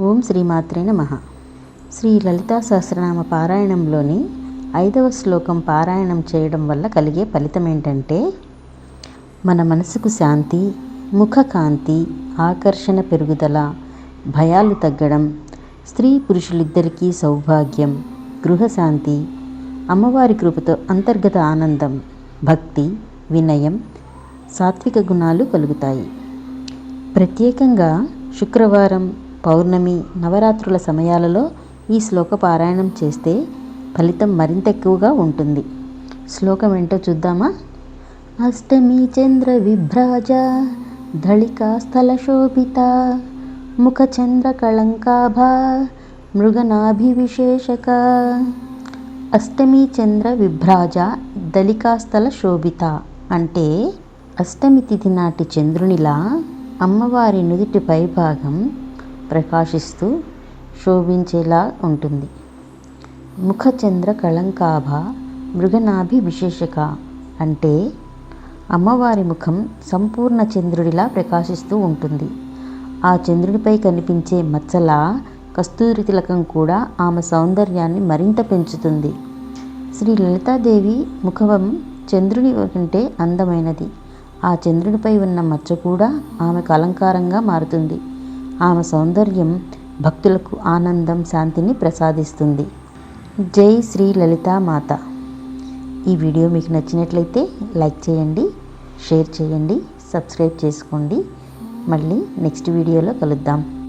ఓం శ్రీమాత్రే నమ. శ్రీ లలితా సహస్రనామ పారాయణంలోని ఐదవ శ్లోకం పారాయణం చేయడం వల్ల కలిగే ఫలితం ఏంటంటే మన మనసుకు శాంతి ముఖ కాంతి ఆకర్షణ పెరుగుదల భయాలు తగ్గడం స్త్రీ పురుషులిద్దరికీ సౌభాగ్యం గృహశాంతి అమ్మవారి కృపతో అంతర్గత ఆనందం భక్తి వినయం సాత్విక గుణాలు కలుగుతాయి. ప్రత్యేకంగా శుక్రవారం పౌర్ణమి నవరాత్రుల సమయాలలో ఈ శ్లోక పారాయణం చేస్తే ఫలితం మరింత ఎక్కువగా ఉంటుంది. శ్లోకం ఏంటో చూద్దామా? అష్టమి చంద్ర విభ్రాజ ధళికా స్థల శోభిత ముఖ చంద్ర కళంకాభ మృగనాభివిశేషక. అష్టమి చంద్ర విభ్రాజ దళికాస్థల శోభిత అంటే అష్టమి తిథి నాటి చంద్రునిలా అమ్మవారి నుదుటి పైభాగం ప్రకాశిస్తూ శోభించేలా ఉంటుంది. ముఖచంద్ర కళంకాభ మృగనాభి విశేషక అంటే అమ్మవారి ముఖం సంపూర్ణ చంద్రుడిలా ప్రకాశిస్తూ ఉంటుంది. ఆ చంద్రుడిపై కనిపించే మచ్చల కస్తూరి తిలకం కూడా ఆమె సౌందర్యాన్ని మరింత పెంచుతుంది. శ్రీ లలితాదేవి ముఖం చంద్రుని కంటే అందమైనది. ఆ చంద్రుడిపై ఉన్న మచ్చ కూడా ఆమెకు అలంకారంగా మారుతుంది. ఆమె సౌందర్యం భక్తులకు ఆనందం శాంతిని ప్రసాదిస్తుంది. జై శ్రీ లలితా మాత. ఈ వీడియో మీకు నచ్చినట్లయితే లైక్ చేయండి షేర్ చేయండి సబ్స్క్రైబ్ చేసుకోండి. మళ్ళీ నెక్స్ట్ వీడియోలో కలుద్దాం.